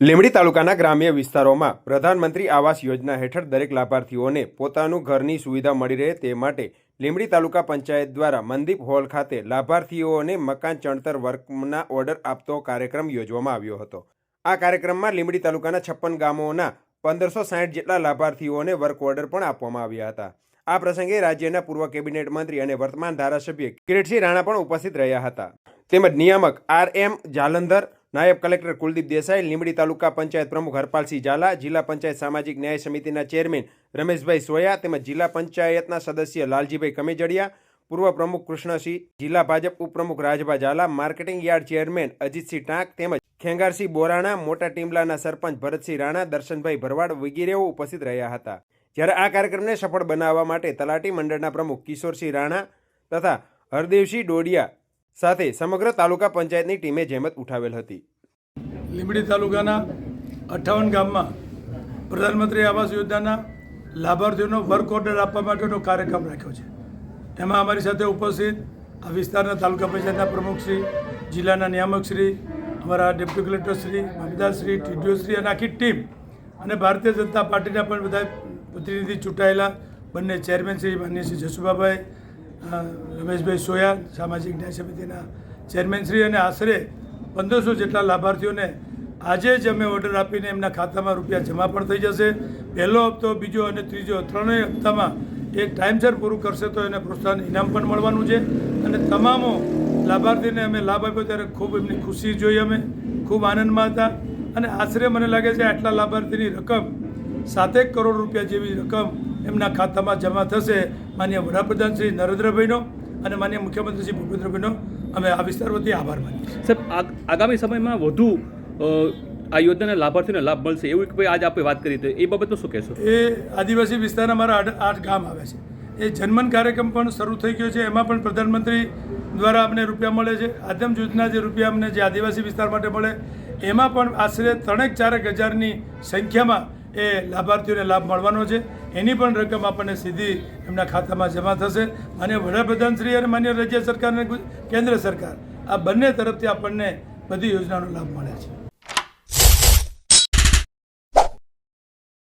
લીંબડી તાલુકાના ગ્રામ્ય વિસ્તારોમાં પ્રધાનમંત્રી આવાસ યોજના હેઠળ દરેક લાભાર્થીઓને પોતાનું ઘરની સુવિધા મળી રહે તે માટે લીંબડી તાલુકા પંચાયત દ્વારા મનદીપ હોલ ખાતે લાભાર્થીઓને મકાન ચણતર વર્કના ઓર્ડર આપતો કાર્યક્રમ યોજવામાં આવ્યો હતો. આ કાર્યક્રમમાં લીંબડી તાલુકાના છપ્પન ગામોના પંદરસો સાહીઠ જેટલા લાભાર્થીઓને વર્ક ઓર્ડર પણ આપવામાં આવ્યા હતા. આ પ્રસંગે રાજ્યના પૂર્વ કેબિનેટ મંત્રી અને વર્તમાન ધારાસભ્ય કિરીટસિંહ રાણા પણ ઉપસ્થિત રહ્યા હતા. તેમજ નિયામક આર એમ જાલંધર નાયબ કલેક્ટર કુલદીપ દેસાઈ, લીંબડી તાલુકા પંચાયત પ્રમુખ હરપાલસિંહ ઝાલા, જિલ્લા પંચાયત સામાજિક ન્યાય સમિતિના ચેરમેન રમેશભાઈ સોયા તેમજ જિલ્લા પંચાયતના સદસ્ય લાલજીભાઈ કમેજડિયા, પૂર્વ પ્રમુખ કૃષ્ણસિંહ, જિલ્લા ભાજપ ઉપપ્રમુખ Rajbha Jhala, marketing yard chairman Ajitsinh Tank તેમજ ખેંગારસિંહ બોરાણા, મોટા ટીમલાના સરપંચ ભરતસિંહ રાણા, દર્શનભાઈ ભરવાડ વગેરેઓ ઉપસ્થિત રહ્યા હતા. જ્યારે આ કાર્યક્રમને સફળ બનાવવા માટે તલાટી મંડળના પ્રમુખ કિશોરસિંહ રાણા તથા હરદેવસિંહ ડોડિયા સાથે સમગ્ર તાલુકા પંચાયતની ટીમે જહેમત ઉઠાવેલ હતી. લીંબડી તાલુકાના અઠ્ઠાવન ગામમાં પ્રધાનમંત્રી આવાસ યોજનાના લાભાર્થીઓનો વર્ક ઓર્ડર આપવા માટેનો કાર્યક્રમ રાખ્યો છે. તેમાં અમારી સાથે ઉપસ્થિત આ વિસ્તારના તાલુકા પંચાયતના પ્રમુખશ્રી જિલ્લાના નિયામકશ્રી અમારા ડેપ્યુટી કલેક્ટરશ્રી મામલતદારશ્રી ટીડીઓશ્રી અને આખી ટીમ અને ભારતીય જનતા પાર્ટીના પણ બધા પ્રતિનિધિ ચૂંટાયેલા, બંને ચેરમેન શ્રી, માન્ય શ્રી જસુભાભાઈ રમેશભાઈ સોયા સામાજિક ન્યાય સમિતિના ચેરમેન શ્રી અને આશરે પંદરસો જેટલા લાભાર્થીઓને આજે જ અમે ઓર્ડર આપીને એમના ખાતામાં રૂપિયા જમા પણ થઈ જશે. પહેલો હપ્તો, બીજો અને ત્રીજો ત્રણેય હપ્તામાં એ ટાઈમસર પૂરું કરશે તો એને પ્રોત્સાહન ઇનામ પણ મળવાનું છે. અને તમામો લાભાર્થીને અમે લાભ આપ્યો ત્યારે ખૂબ એમની ખુશી જોઈ અમે, ખૂબ આનંદમાં હતા. અને આશરે મને લાગે છે આટલા લાભાર્થીની રકમ સાતેક કરોડ રૂપિયા જેવી રકમ એમના ખાતામાં જમા થશે. માન્ય વડાપ્રધાન શ્રી નરેન્દ્રભાઈનો અને માન્ય મુખ્યમંત્રી શ્રી ભૂપેન્દ્રભાઈનો અમે આ વિસ્તાર વતી આભાર માનીએ સાહેબ આગામી સમયમાં વધુ આ યોજનાના લાભાર્થીને લાભ મળશે એવું એક આજ આપણે વાત કરી એ બાબતનું શું કહેશો? એ આદિવાસી વિસ્તારના મારા આઠ આઠ ગામ આવે છે. એ જનમન કાર્યક્રમ પણ શરૂ થઈ ગયો છે. એમાં પણ પ્રધાનમંત્રી દ્વારા અમને રૂપિયા મળે છે. આદમ યોજના જે રૂપિયા અમને જે આદિવાસી વિસ્તાર માટે મળે એમાં પણ આશરે ત્રણેક ચારેક હજારની સંખ્યામાં એ લાભાર્થીઓને લાભ મળવાનો છે. એની પણ રકમ આપણને સીધી એમના ખાતામાં જમા થશે અને વડાપ્રધાન શ્રી અને માન્ય રાજ્ય સરકાર અને કેન્દ્ર સરકાર આ બંને તરફથી આપણને બધી યોજનાનો લાભ મળે છે.